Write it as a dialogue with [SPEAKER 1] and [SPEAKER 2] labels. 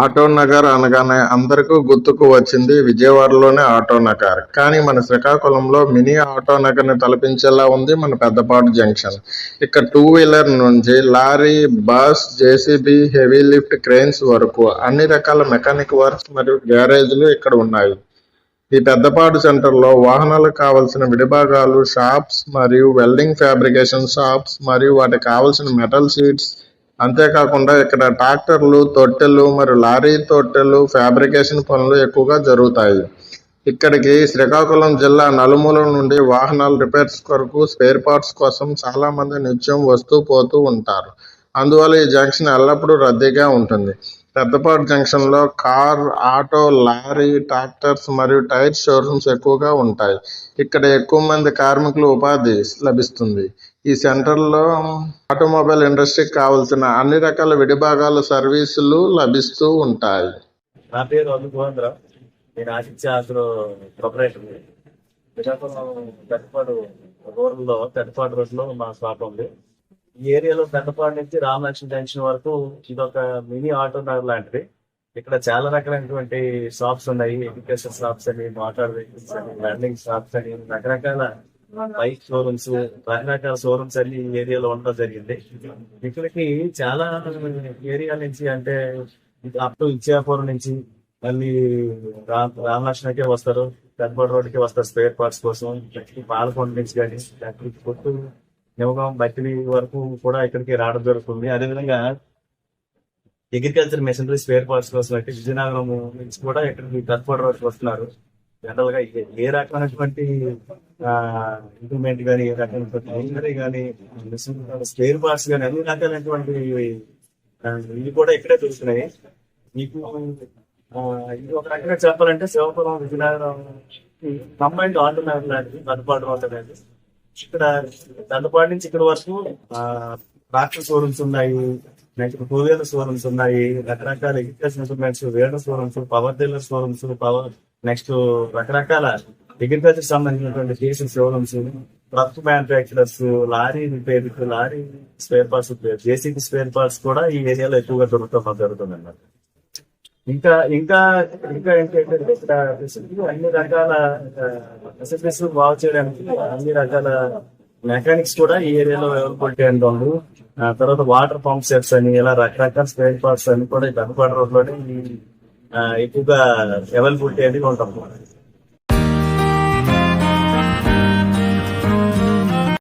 [SPEAKER 1] Auto Nagar అనగానే అందరికీ గుర్తుకు వచ్చింది విజయవాడలోనే ఆటో నగర్. కానీ మన శ్రీకాకుళంలో మినీ ఆటో నగర్ని తలపించేలా ఉంది మన పెద్దపాటు జంక్షన్. ఇక్కడ టూ వీలర్ నుంచి lorry bus JCB heavy lift cranes వరకు అన్ని రకాల మెకానిక్ వర్క్స్ మరియు గ్యారేజ్లు ఇక్కడ ఉన్నాయి. ఈ పెద్దపాడు సెంటర్లో వాహనాలకు కావలసిన విడిభాగాలు షాప్స్ మరియు వెల్డింగ్ ఫ్యాబ్రికేషన్ షాప్స్ మరియు వాటికి కావలసిన మెటల్ షీట్స్ అంతేకాకుండా ఇక్కడ ట్రాక్టర్లు తొట్టెలు మరియు లారీ తొట్టెలు ఫ్యాబ్రికేషన్ పనులు ఎక్కువగా జరుగుతాయి. ఇక్కడికి శ్రీకాకుళం జిల్లా నలుమూల నుండి వాహనాల రిపేర్స్ కొరకు స్పేర్ పార్ట్స్ కోసం చాలామంది నిత్యం వస్తూ పోతూ ఉంటారు. అందువల్ల ఈ జంక్షన్ ఎల్లప్పుడూ రద్దీగా ఉంటుంది. పెద్దపాడు జంక్షన్లో కార్ ఆటో లారీ ట్రాక్టర్స్ మరియు టైర్ షోరూమ్స్ ఎక్కువగా ఉంటాయి. ఇక్కడ ఎక్కువ మంది కార్మికులు ఉపాధి లభిస్తుంది. ఈ సెంటర్లో ఆటోమొబైల్ ఇండస్ట్రీకి కావాల్సిన అన్ని రకాల విడిభాగాల సర్వీసులు లభిస్తూ ఉంటాయి.
[SPEAKER 2] నా పేరు అల్లు నేను ఆశించే ప్రొపరేటర్. విశాఖపట్నం పెద్దపాడు రూరల్ పెద్దపాడు మా షాప్ ఉంది. ఈ ఏరియాలో పెద్దపాడు నుంచి రామలక్ష్మి జంక్షన్ వరకు ఇది ఒక మినీ ఆటో నగర్ లాంటిది. ఇక్కడ చాలా రకాలైనటువంటి షాప్స్ ఉన్నాయి. ఎడ్యుకేషన్ షాప్స్ అని మోటార్ వెహికల్స్ అని లెర్నింగ్ షాప్స్ అని రకరకాల బైక్ షోరూమ్స్ రకరకాల షోరూమ్స్ అన్ని ఈ ఏరియాలో ఉండడం జరిగింది. ఇక్కడికి చాలా ఏరియా నుంచి అంటే అప్ టు ఇచ్చాపురం నుంచి మళ్ళీ రామ్ రామలక్ష్మికే వస్తారు. పెద్దపాడు రోడ్డుకి వస్తారు స్పేర్ పార్ట్స్ కోసం. పాలకొండ నుంచి కానీ అక్కడికి కొట్టు నివగం బట్టిలి వరకు కూడా ఇక్కడికి రావడం జరుగుతుంది. అదేవిధంగా అగ్రికల్చర్ మెషినరీ స్పేర్ పార్ట్స్ కోసం అయితే విజయనగరం నుంచి కూడా ఇక్కడికి పెద్దపాడు వస్తున్నారు. జనరల్గా ఏ- రకమైనటువంటి ఇంప్రూవ్మెంట్ కానీ ఏ రకమైనటువంటి మెషినరీ కానీ స్పేర్ పార్ట్స్ కానీ అన్ని రకాలైనటువంటి ఇవి కూడా ఇక్కడే దొరుకుతున్నాయి. మీకు ఆ, ఇది ఒక రకంగా చెప్పాలంటే శివపురం విజయనగరం కంబైన్డ్ ఆల్టర్నేటివ్ లాంటిది పెద్దపాటు ఆల్టర్నేటివ్ ఇక్కడ దండపాడి నుంచి ఇక్కడ వరకు ట్రాక్టర్ షోరూమ్స్ ఉన్నాయి నెక్స్ట్ టూ వీలర్ షోరూమ్స్ ఉన్నాయి రకరకాల ఎగ్రికల్చర్ ఇన్స్ట్రుమెంట్స్ వేడ showrooms power dealer showrooms power next రకరకాల అగ్రికల్చర్ సంబంధించినటువంటి cases showrooms truck manufacturers lorry repair lorry spare parts JCB spare parts కూడా ఈ ఏరియాలో ఎక్కువగా దొరుకుతాం జరుగుతుంది అన్నమాట ఇంకా ఇంకా ఇంకా ఏంటంటే ఇక్కడ ఫెసిలిటీ అన్ని రకాల ఫెసిలిటీస్ బాగు చేయడానికి అన్ని రకాల మెకానిక్స్ కూడా ఈ ఏరియాలో అవైలబిలిటీ అని ఆ తర్వాత వాటర్ పంప్ సెట్స్ అని ఇలా రకరకాల స్పేర్ పార్ట్స్ అని కూడా ఈ పెద్దపాడు రోడ్లోనే ఎక్కువగా అవైలబిలిటీ అనేది ఉంటాం